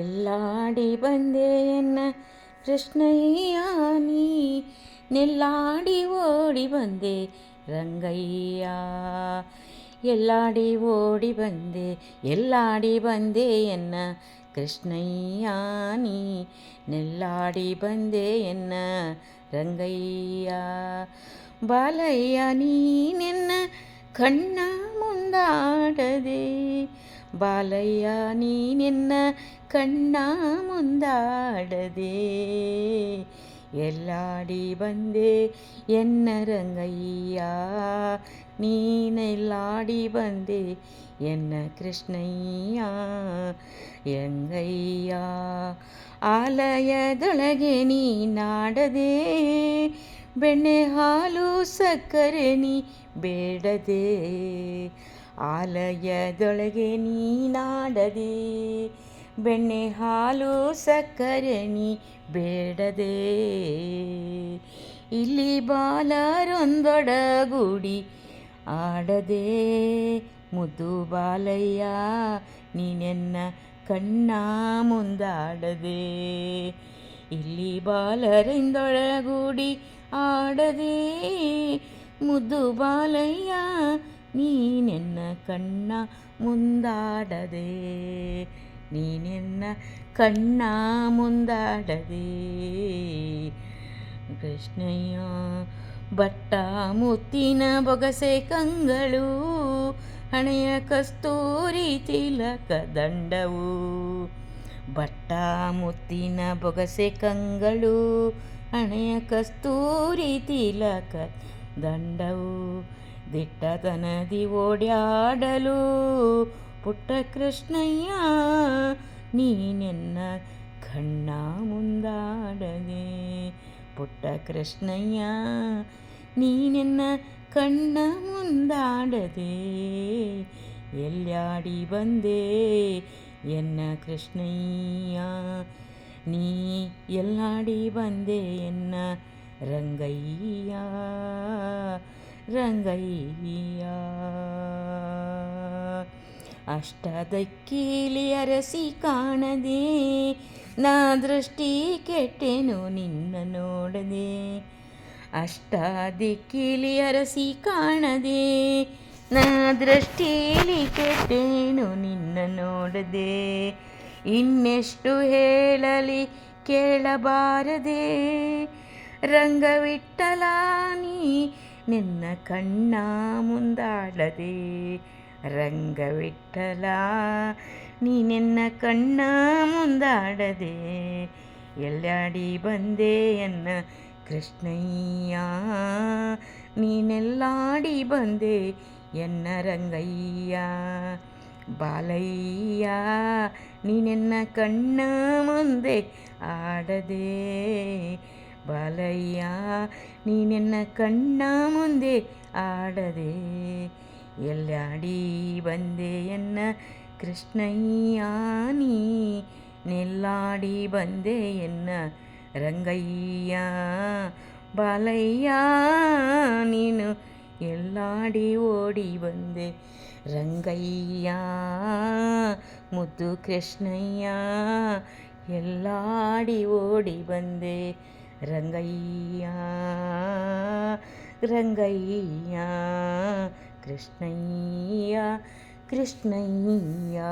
எல்லாடி வந்தே என்ன கிருஷ்ணையா நீ நெல்லாடி ஓடி வந்தே ரங்கையா எல்லாடி ஓடி வந்தே எல்லாடி வந்தே என்ன கிருஷ்ணையா நீ நெல்லாடி வந்தே என்ன ரங்கையா பாலையா நீ நின்ன கண்ணா முந்தாடதே బాలయ్యా నీ నిన్న కన్నా ముందాడదే ఎల్లాడి బందే ఎన్న రంగయ్యా నీనెల్లాడి బందే என்ன கிருஷ்ணையா எங்கையா ಆಲಯದೊಳಗೆ ನೀ ನಾಡದೆ ಬೆಣ್ಣೆ ಹಾಲು ಸಕ್ಕರೆ ನೀ ಬೇಡದೆ ಆಲಯದೊಳಗೆ ನೀನಾಡದೆ ಬೆಣ್ಣೆ ಹಾಲು ಸಕ್ಕರೆ ನೀ ಬೇಡದೆ ಇಲ್ಲಿ ಬಾಲರೊಂದೊಡಗೂಡಿ ಆಡದೆ ಮುದ್ದು ಬಾಲಯ್ಯ ನೀನೆನ್ನ ಕಣ್ಣ ಮುಂದಾಡದೆ ಇಲ್ಲಿ ಬಾಲರಿಂದೊಳಗೂಡಿ ಆಡದೆ ಮುದ್ದು ಬಾಲಯ್ಯ ನೀನೆನ್ನ ಕಣ್ಣ ಮುಂದಾಡದೆ ನೀನೆನ್ನ ಕಣ್ಣ ಮುಂದಾಡದೆ ಕೃಷ್ಣಯ್ಯ ಬಟ್ಟ ಮುತ್ತಿನ ಬೊಗಸೆ ಕಂಗಳು ಹಣೆಯ ಕಸ್ತೂರಿ ತಿಲಕ ದಂಡವು ಬಟ್ಟ ಮುತ್ತಿನ ಬೊಗಸೆ ಕಂಗಳು ಹಣೆಯ ಕಸ್ತೂರಿ ತಿಲಕ ದಂಡವು ದಿಟ್ಟತನದಿ ಓಡ್ಯಾಡಲು ಪುಟ್ಟ ಕೃಷ್ಣಯ್ಯ ನೀನೆನ್ನ ಕಣ್ಣ ಮುಂದಾಡದೆ ಪುಟ್ಟ ಕೃಷ್ಣಯ್ಯ ನೀನೆನ್ನ ಕಣ್ಣ ಮುಂದಾಡದೆ ಎಲ್ಲಾಡಿ ಬಂದೆ ಎನ್ನ ಕೃಷ್ಣಯ್ಯ நீ எல்லாடி வந்தே என்ன ரங்கையா ರಂಗಯ್ಯ ಅಷ್ಟದಕ್ಕೀಲಿ ಅರಸಿ ಕಾಣದೆ ನಾ ದೃಷ್ಟಿ ಕೆಟ್ಟೆನು ನಿನ್ನ ನೋಡದೆ ಅಷ್ಟಾದಿಕ್ಕಿಲಿ ಅರಸಿ ಕಾಣದೆ ನಾ ದೃಷ್ಟಿಲಿ ಕೆಟ್ಟೇನು ನಿನ್ನ ನೋಡದೆ ಇನ್ನೆಷ್ಟು ಹೇಳಲಿ ಕೇಳಬಾರದೆ ರಂಗವಿಟ್ಟಲಾನಿ ನಿನ್ನ ಕಣ್ಣ ಮುಂದಾಡದೆ ರಂಗ ವಿಠಲ ನೀ ನಿನ್ನ ಕಣ್ಣ ಮುಂದಾಡದೆ ಎಲ್ಲಾಡಿ ಬಂದೆ ಎನ್ನ ಕೃಷ್ಣಯ್ಯ ನೀನೆಲ್ಲಾಡಿ ಬಂದೆ ಎನ್ನ ರಂಗಯ್ಯ ಬಾಲಯ್ಯ ನೀನೆನ್ನ ಕಣ್ಣ ಮುಂದೆ ಆಡದೆ ಬಾಲಯ್ಯ ನೀನೆನ್ನ ಕಣ್ಣ ಮುಂದೆ ಆಡದೆ ಎಲ್ಲಾಡಿ ಬಂದೆ ಎನ್ನ ಕೃಷ್ಣಯ್ಯ ನೀ ನೆಲ್ಲಾಡಿ ಬಂದೆ ಎನ್ನ ರಂಗಯ್ಯ ಬಾಲಯ್ಯ ನೀನು எல்லாடி ஓடி வந்து ரங்கையா முத்து கிருஷ்ணையா எல்லாடி ஓடி வந்தே रङ्गय्या रङ्गय्या कृष्णय्या कृष्णय्या